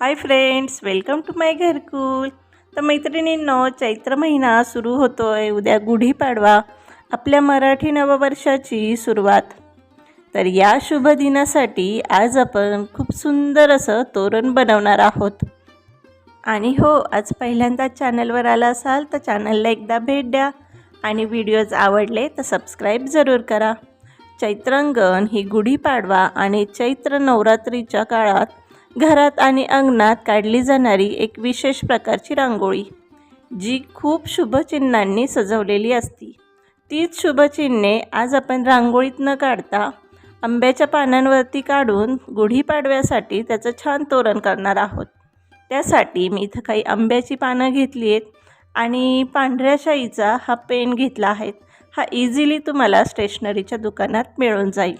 Hi friends welcome to my घरकुल तर मैत्रिणींनो चैत्र महिना सुरू होतो आहे उद्या गुढीपाडवा आपल्या मराठी नववर्षाची सुरुवात तर या शुभ दिनासाठी आज आपण खूप सुंदर असं तोरण बनवणार आहोत आणि हो आज पहिल्यांदा चॅनलवर आला असाल तर चॅनलला एकदा भेट द्या आणि व्हिडिओज आवडले तर सबस्क्राईब जरूर करा चैत्रांगण ही गुढीपाडवा आणि चैत्र नवरात्रीच्या काळात घरात आणि अंगणात काढली जाणारी एक विशेष प्रकारची रांगोळी जी खूप शुभचिन्हांनी सजवलेली असती. तीच शुभचिन्हे आज आपण रांगोळीत न काढता आंब्याच्या पानांवरती काढून गुढीपाडव्यासाठी त्याचं छान तोरण करणार आहोत. त्यासाठी मी इथं काही आंब्याची पानं घेतली आहेत आणि पांढऱ्या शाईचा हा पेन घेतला आहे. हा इझिली तुम्हाला स्टेशनरीच्या दुकानात मिळून जाईल.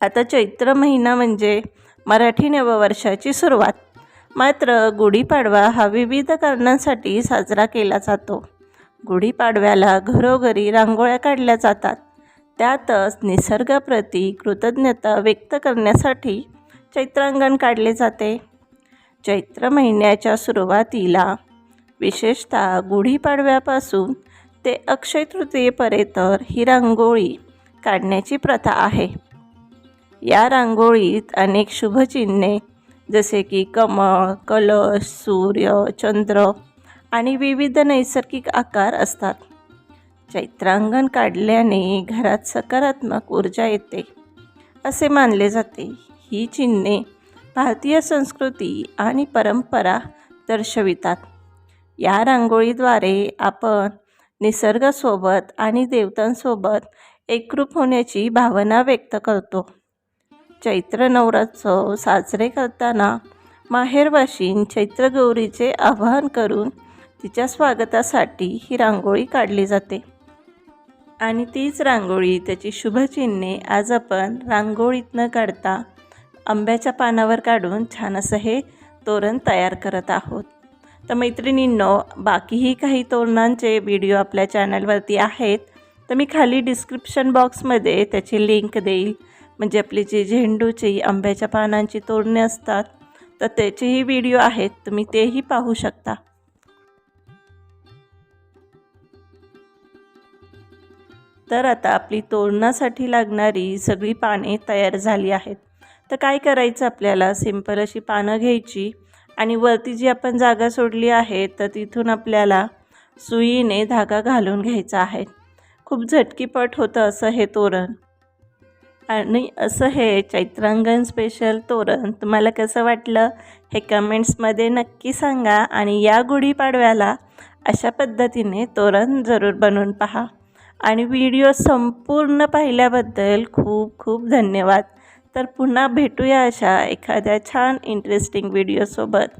आता चैत्र महिना म्हणजे मराठी नववर्षाची सुरुवात. मात्र गुढीपाडवा हा विविध कारणांसाठी साजरा केला जातो. गुढीपाडव्याला घरोघरी रांगोळ्या काढल्या जातात. त्यातच निसर्गाप्रती कृतज्ञता व्यक्त करण्यासाठी चैत्रांगण काढले जाते. चैत्र महिन्याच्या सुरुवातीला विशेषतः गुढीपाडव्यापासून ते अक्षय तृतीयेपर्यंत ही रांगोळी काढण्याची प्रथा आहे. या रांगोळीत अनेक शुभचिन्हे जसे की कमळ कलश सूर्य चंद्र आणि विविध नैसर्गिक आकार असतात. चैत्रांगण काढल्याने घरात सकारात्मक ऊर्जा येते असे मानले जाते. ही चिन्हे भारतीय संस्कृती आणि परंपरा दर्शवितात. या रांगोळीद्वारे आपण निसर्गासोबत आणि देवतांसोबत एकरूप होण्याची भावना व्यक्त करतो. चैत्र नवरात्रोत्सव साजरे करताना माहेरवाशीन चैत्रगौरीचे आवाहन करून तिच्या स्वागतासाठी ही रांगोळी काढली जाते. आणि तीच रांगोळी त्याची शुभचिन्हे आज आपण रांगोळीत न काढता आंब्याच्या पानावर काढून छान असं हे तोरण तयार करत आहोत. तर मैत्रिणींनो बाकीही काही तोरणांचे व्हिडिओ आपल्या चॅनलवरती आहेत तर मी खाली डिस्क्रिप्शन बॉक्समध्ये त्याची लिंक देईल. म्हणजे आपली जी झेंडूची आंब्याच्या पानांची तोरणे असतात तर त्याचेही व्हिडिओ आहेत. तुम्ही तेही पाहू शकता. तर आता आपली तोरणासाठी लागणारी सगळी पाने तयार झाली आहेत. तर काय करायचं आपल्याला? सिंपल अशी पानं घ्यायची आणि वरती जी आपण जागा सोडली आहे तर तिथून आपल्याला सुईने धागा घालून घ्यायचा आहे. खूप झटकीपट होतं असं हे तोरण. आणि असं हे चैत्रांगण स्पेशल तोरण तुम्हाला कसं वाटलं हे कमेंट्समध्ये नक्की सांगा आणि या गुढीपाडव्याला अशा पद्धतीने तोरण जरूर बनवून पहा. आणि व्हिडिओ संपूर्ण पाहिल्याबद्दल खूप खूप धन्यवाद. तर पुन्हा भेटूया अशा एखाद्या छान इंटरेस्टिंग व्हिडिओसोबत